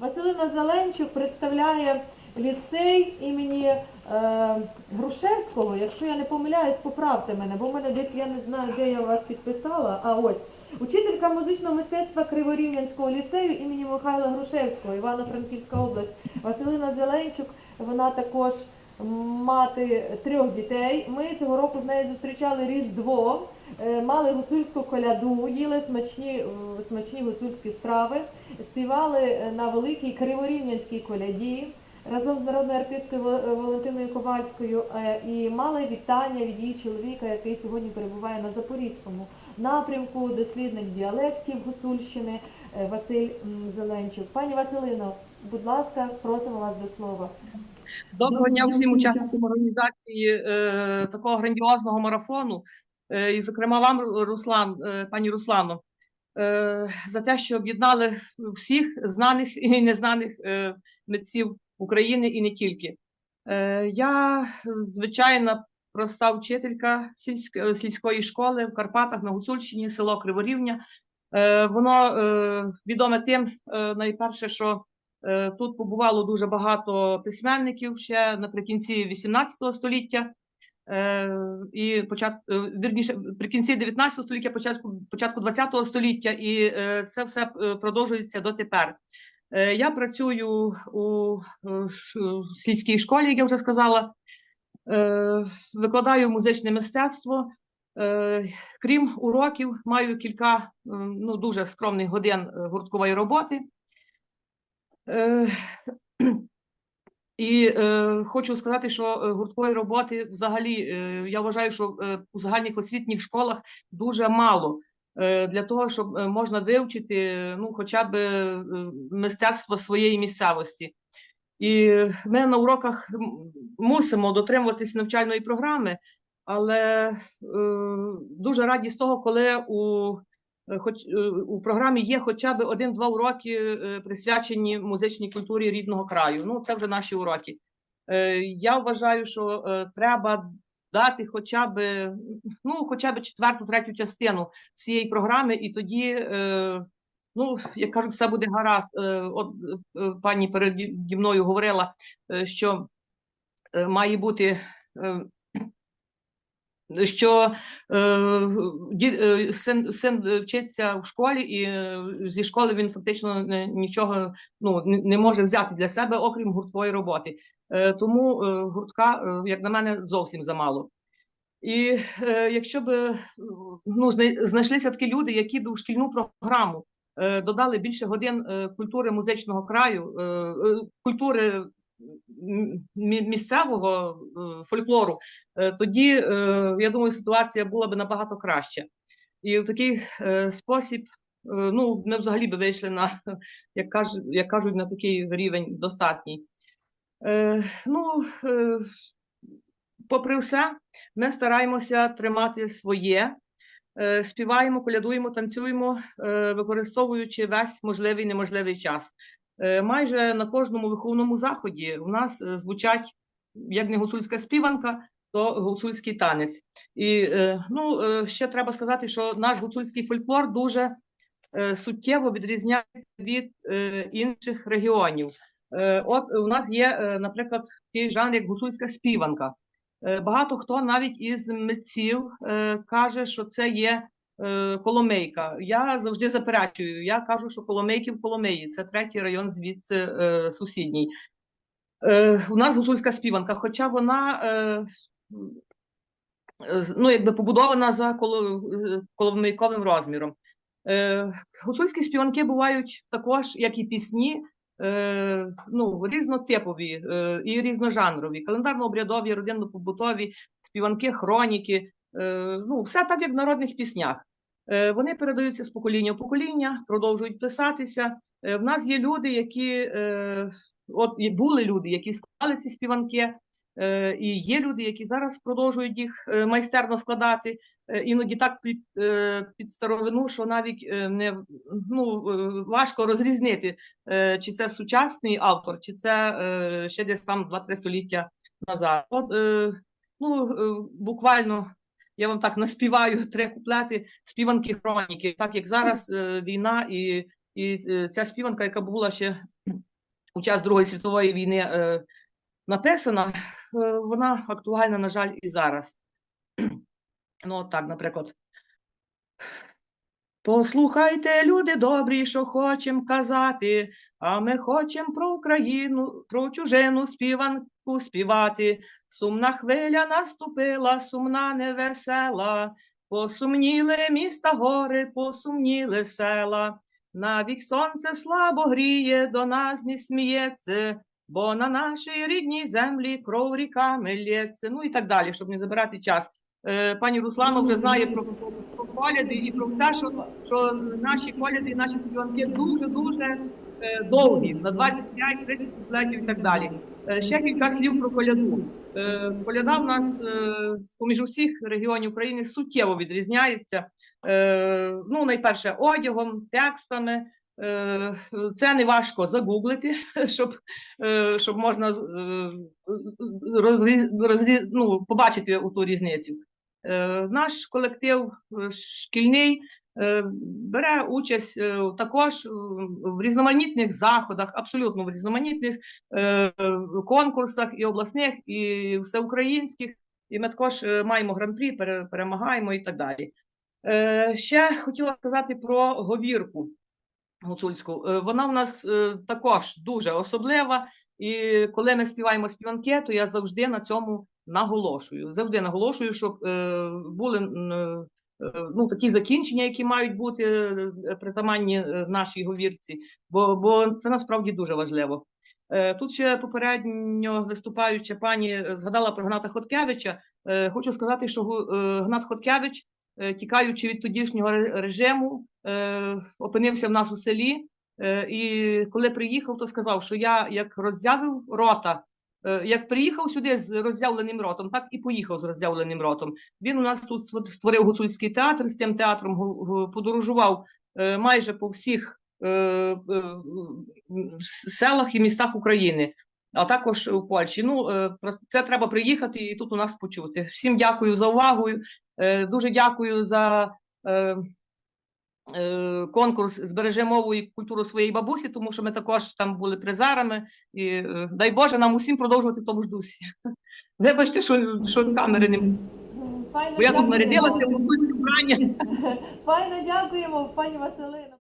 Василина Зеленчук представляє ліцей імені е, Грушевського. Якщо я не помиляюсь, поправте мене, бо в мене десь я не знаю, де я вас підписала. А ось учителька музичного мистецтва Криворівнянського ліцею імені Михайла Грушевського, Івано-Франківська область. Василина Зеленчук, вона також мати трьох дітей. Ми цього року з нею зустрічали Різдво, е, мали гуцульську коляду, їли смачні, е, смачні гуцульські страви, співали е, на великій Криворівнянській коляді разом з народною артисткою Вал- Валентиною Ковальською і мали вітання від її чоловіка, який сьогодні перебуває на Запорізькому напрямку, дослідник діалектів Гуцульщини Василь Зеленчук. Пані Василино, будь ласка, просимо вас до слова. Доброго дня всім учасникам організації е, такого грандіозного марафону, е, і, зокрема, вам, Руслан, е, пані Руслано, е, за те, що об'єднали всіх знаних і незнаних е, митців України і не тільки. Е, я звичайна проста вчителька сільськ- сільської школи в Карпатах на Гуцульщині, село Криворівня. Е, воно е, відоме тим, е, найперше, що Тут побувало дуже багато письменників ще наприкінці 18 століття. е, І почат... е, вірніше, прикінці 19 століття, початку, початку 20 століття, і е, це все е, продовжується дотепер. Е, Я працюю у е, сільській школі, як я вже сказала, Е, викладаю музичне мистецтво. Е, Крім уроків, маю кілька е, ну, дуже скромних годин е, гурткової роботи. Е, І е, хочу сказати, що е, гурткової роботи взагалі е, я вважаю, що е, у загальних освітніх школах дуже мало е, для того, щоб е, можна вивчити ну, хоча б е, мистецтво своєї місцевості. І ми на уроках мусимо дотримуватись навчальної програми, але е, дуже раді з того, коли у Хоч е, у програмі є хоча б один-два уроки е, присвячені музичній культурі рідного краю. Ну, це вже наші уроки. Е, Я вважаю, що е, треба дати хоча б ну, хоча б четверту, третю частину цієї програми, і тоді, е, ну, як кажуть, все буде гаразд. Е, От е, пані переді мною говорила, е, що е, має бути. Що е, е, син, син вчиться в школі, і е, зі школи він фактично нічого ну, не, може взяти для себе, окрім гуртової роботи. Е, тому е, гуртка, е, як на мене, зовсім замало. І е, якщо б ну, зна- знайшлися такі люди, які б у шкільну програму е, додали більше годин культури музичного краю, е, культури місцевого е, фольклору, е, тоді, е, я думаю, ситуація була б набагато краща. І в такий спосіб, ну, ми взагалі би вийшли на, як кажуть, як кажуть, на такий рівень достатній. Ну, попри все, ми стараємося тримати своє, співаємо, колядуємо, танцюємо, використовуючи весь можливий неможливий час. Е, Майже на кожному виховному заході у нас е, звучать як не гуцульська співанка, то гуцульський танець. І е, ну, ще треба сказати, що наш гуцульський фольклор дуже суттєво відрізняється від інших регіонів. От у нас є, наприклад, такий жанр, як гуцульська співанка. Багато хто навіть із митців каже, що це є Коломейка. Я завжди заперечую. Я кажу, що Коломейки в Коломиї це третій район звідси е, сусідній. Е, у нас гуцульська співанка, хоча вона е, ну, якби побудована за коло, е, коломийковим розміром. Е, гуцульські співанки бувають також, як і пісні, е, ну, різнотипові е, і різножанрові, календарно-обрядові, родинно-побутові, співанки, хроніки, е, ну, все так, як в народних піснях. Е, вони передаються з покоління в покоління, продовжують писатися. Е, в нас є люди, які е, от були люди, які склали ці співанки, і є люди, які зараз продовжують їх майстерно складати. Іноді так під, під старовину, що навіть не ну, важко розрізнити, чи це сучасний автор, чи це ще десь там 2-3 століття назад. От, ну, буквально я вам так наспіваю три куплети співанки хроніки, так як зараз е, війна і, і е, ця співанка, яка була ще у час Другої світової війни е, написана, е, вона актуальна, на жаль, і зараз. Ну, так, наприклад. Послухайте, люди добрі, що хочем казати, а ми хочем про Україну, про чужину співанку співати. Сумна хвиля наступила, сумна невесела, посумніли міста гори, посумніли села. Навік сонце слабо гріє, до нас не сміється, бо на нашій рідній землі кров ріками лється. Ну і так далі, щоб не забирати час. Е, Пані Руслано вже знає про коляди і про все, що, що наші коляди наші співанки дуже-дуже е, довгі, на 25-30 куплетів і так далі. Е, ще кілька слів про коляду. Е, коляда в нас е, з-поміж усіх регіонів України суттєво відрізняється. Ну, найперше, одягом, текстами. Це не важко загуглити, щоб, щоб можна е, розрі- розрі- ну, побачити ту різницю. Е, Наш колектив е, шкільний е, бере участь також в різноманітних заходах, абсолютно в різноманітних конкурсах і обласних, і всеукраїнських. І ми також маємо гран-прі, перемагаємо і так далі. Ще хотіла сказати про говірку гуцульську. Вона в нас також дуже особлива. І коли ми співаємо співанки, то я завжди на цьому наголошую. Завжди наголошую, щоб е, були е, ну, такі закінчення, які мають бути е, притаманні е, нашій говірці, бо, бо це насправді дуже важливо. Е, Тут ще попередньо виступаюча пані е, згадала про Гната Хоткевича. Е, Хочу сказати, що е, Гнат Хоткевич, е, тікаючи від тодішнього режиму, е, опинився в нас у селі. Е, І коли приїхав, то сказав, що я як роззявив рота, е, як приїхав сюди з роззявленим ротом, так і поїхав з роззявленим ротом. Він у нас тут створив гуцульський театр з цим театром, подорожував е, майже по всіх е, е, селах і містах України, а також у Польщі. Ну, е, це треба приїхати і тут у нас почути. Всім дякую за увагу. е, Дуже дякую за. Е, конкурс збереже мову і культуру своєї бабусі, тому що ми також там були призерами. І е, дай Боже нам усім продовжувати в тому ж дусі. Вибачте, що, що камери не Файно бо я тут нарядилася в вбрання. Файно дякуємо, пані Василино.